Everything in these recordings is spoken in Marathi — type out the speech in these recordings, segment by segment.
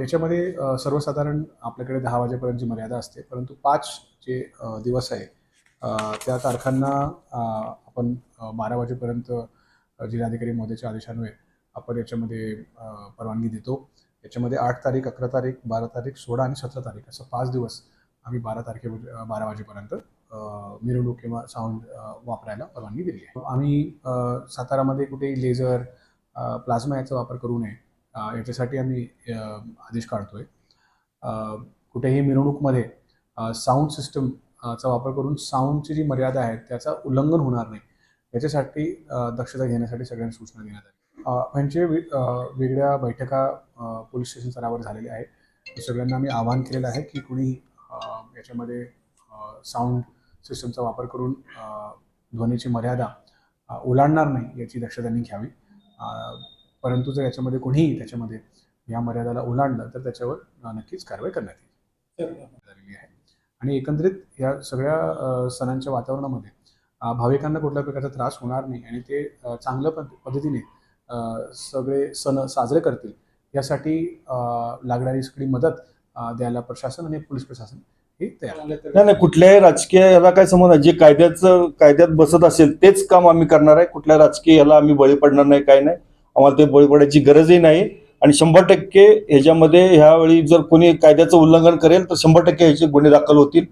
याच्यामध्ये सर्वसाधारण आपल्याकडे दहा वाजेपर्यंतची मर्यादा असते परंतु पाच जे दिवस आहे त्या तारखांना आपण बारा वाजेपर्यंत जिल्हाधिकारी महोदयाच्या आदेशान्वये आपण याच्यामध्ये परवानगी देतो. याच्यामध्ये आठ तारीख अकरा तारीख बारा तारीख सोळा आणि सतरा तारीख असं पाच दिवस आम्ही बारा तारखे बारा वाजेपर्यंत मिरवणूक किंवा साऊंड वापरायला परवानगी दिली आहे. आम्ही सातारामध्ये कुठेही लेझर प्लाझ्मा याचा वापर करू नये याच्यासाठी आम्ही आदेश काढतोय. आहे कुठेही मिरवणूकमध्ये साऊंड सिस्टम चा वापर करून साऊंडची जी मर्यादा आहे त्याचा उल्लंघन होणार नाही. याच्यासाठी दक्षता घेण्यासाठी सगळ्यांना सूचना देण्यात आली. म्हणजे वेगळ्या बैठका पोलीस स्टेशन स्तरावर झालेल्या आहेत. सगळ्यांना आम्ही आवाहन केलेलं आहे की कुणी याच्यामध्ये साऊंड सिस्टमचा वापर करून ध्वनीची मर्यादा ओलांडणार नाही याची दक्षता त्यांनी घ्यावी. परंतु जर याच्यामध्ये कोणीही त्याच्यामध्ये या मर्यादाला ओलांडलं तर त्याच्यावर नक्कीच कारवाई करण्यात येईल. झालेली आहे. आणि एकंदरीत या सगळ्या सणांच्या वातावरणामध्ये भाविकांना कुठल्याही प्रकारचा त्रास होणार नाही आणि ते चांगल्या पद्ध- पद्धतीने सगळे सण साजरे करतील यासाठी लागणारी सगळी मदत द्यायला प्रशासन आणि पोलीस प्रशासन हे तयार आहे. नाही नाही कुठल्याही राजकीय याला काय नाही. जे कायद्याचं कायद्यात बसत असेल तेच काम आम्ही करणार आहे. कुठल्या राजकीय याला आम्ही बळी पडणार नाही काय नाही. आम्हाला ते बळी पडायची गरजही नाही. आणि शंभर टक्के ह्याच्यामध्ये ह्यावेळी जर कोणी कायद्याचं उल्लंघन करेल तर शंभर टक्के ह्याचे गुन्हे दाखल होतील.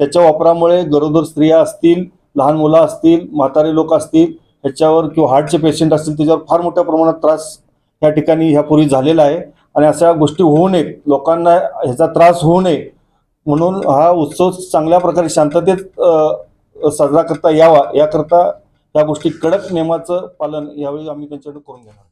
त्याच्या वापरामुळे गरोदर स्त्रिया असतील लहान मुलं असतील म्हातारे लोक असतील ह्याच्यावर किंवा हार्टचे पेशंट असतील त्याच्यावर फार मोठ्या प्रमाणात त्रास या ठिकाणी ह्यापूर्वी झालेला आहे. आणि अशा गोष्टी होऊ नयेत. लोकांना ह्याचा त्रास होऊ नये. म्हणून हा उत्सव चांगल्या प्रकारे शांततेत साजरा करता यावा. याकरता त्या गोष्टी कडक नियमाचं पालन यावेळी आम्ही त्यांच्याकडे करून घेणार.